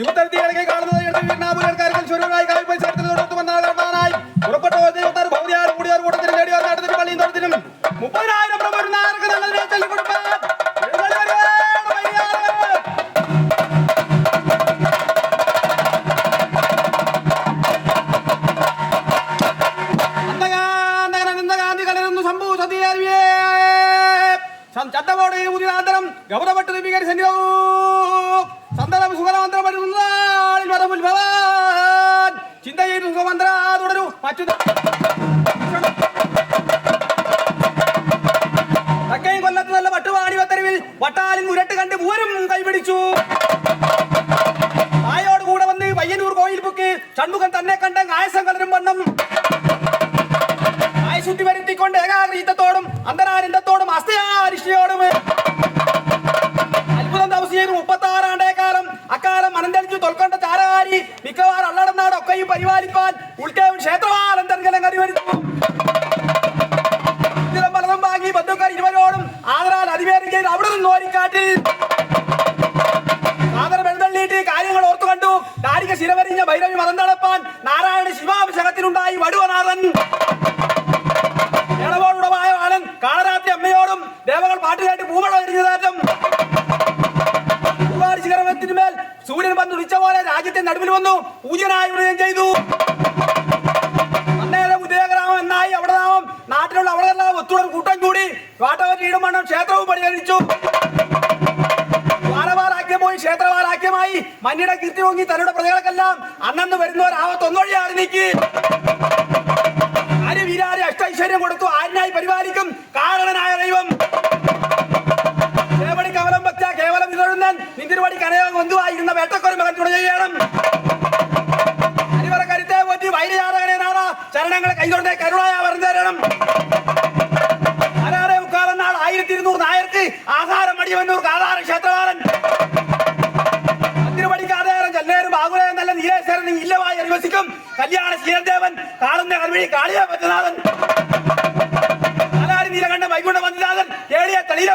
തിരുത്തരത്തിയിടയ്ക്ക് കാണുന്നത് ഇടത് വീരണാപുരക്കാരിൽ സ്വരൂപമായി സുഖനാന്തരം വരുന്നാളിൽ വരമുൽഭവാൻ ചിന്തയിൽ സുഖമന്ത്ര തുടരും. മറ്റു തക്കയും കൊല്ലത്ത് നല്ല വട്ടുവാടി വത്തരവിൽ വട്ടാലിൻ മുരട്ട് കണ്ട് പൂരും കൈപിടിച്ചു തായോട് കൂടെ വന്ന് പയ്യന്നൂർ കോയിൽ പൊക്ക് ഷൺമുഖൻ തന്നെ കണ്ട ആയസം കലരും വണ്ണം. ആയശുദ്ധി വരുത്തിക്കൊണ്ട് ഏകാഗ്രീതത്തോടും അന്തരാനന്ദത്തോടും അസ്തയാരിഷ്ടയോടും അത്ഭുതം തപസ്യം മുപ്പത്തി ആറാണ്ടേ കാലം അക്കാലം അനന്തരിച്ചു തൊൽക്കൊണ്ട ചാരകാരി അള്ളടനാട് ഒക്കെയും പരിപാലിപ്പാൻ ഉൾക്കേവും ക്ഷേത്രവാലന്തർഗലം രാജ്യത്തെ വന്നു. പൂജനായി വിടുകയും ചെയ്തു. അന്നേരം ഉദയഗ്രാമം എന്നായി അവിടെ നാമം നാട്ടിലുള്ള അവിടെയെല്ലാം ഒത്തുടൻ കൂട്ടം കൂടി വാട്ടവരീടും മണ്ണം ക്ഷേത്രവും പരിഹരിച്ചു വാരവാരാക്യം പോയി ക്ഷേത്രവാരാക്യമായി മഞ്ഞിടെ കീർത്തി പൊങ്ങി തങ്ങളുടെ പ്രജകൾക്കെല്ലാം അന്നന്ന് വരുന്നവർ ആവത്തൊന്നൊഴിയാതെ നീക്കി ആര് വീരാരെ അഷ്ടൈശ്വര്യം കൊടുത്തു. ആരിനായി പരിപാലിക്കും? കാരണനായ ദൈവം. ദേവടി കവലം വെച്ച കേവലം ഇതൊഴുന്നൻ. നിന്തിരുപടി കനകം കൊന്തുവായിരുന്ന വേട്ടക്കൊരു മകൻ തുണ ചെയ്യണം. ആഹാരം കാതാര ക്ഷേത്രവാളൻ. തിരുവടിക്കാതേരം ചെല്ലേരും ബാഗുലയം നല്ല നീലേശ്വരൻ ഇല്ലവായി അധിവസിക്കും കല്യാണ ശീലദേവൻ കാളുന്ന കൽവഴി കാളിയ പത്മനാഥൻ നീലകണ്ഠ വൈകുണ്ഠ വന്ദിനാഥൻ ഏഴിയ തെളിയില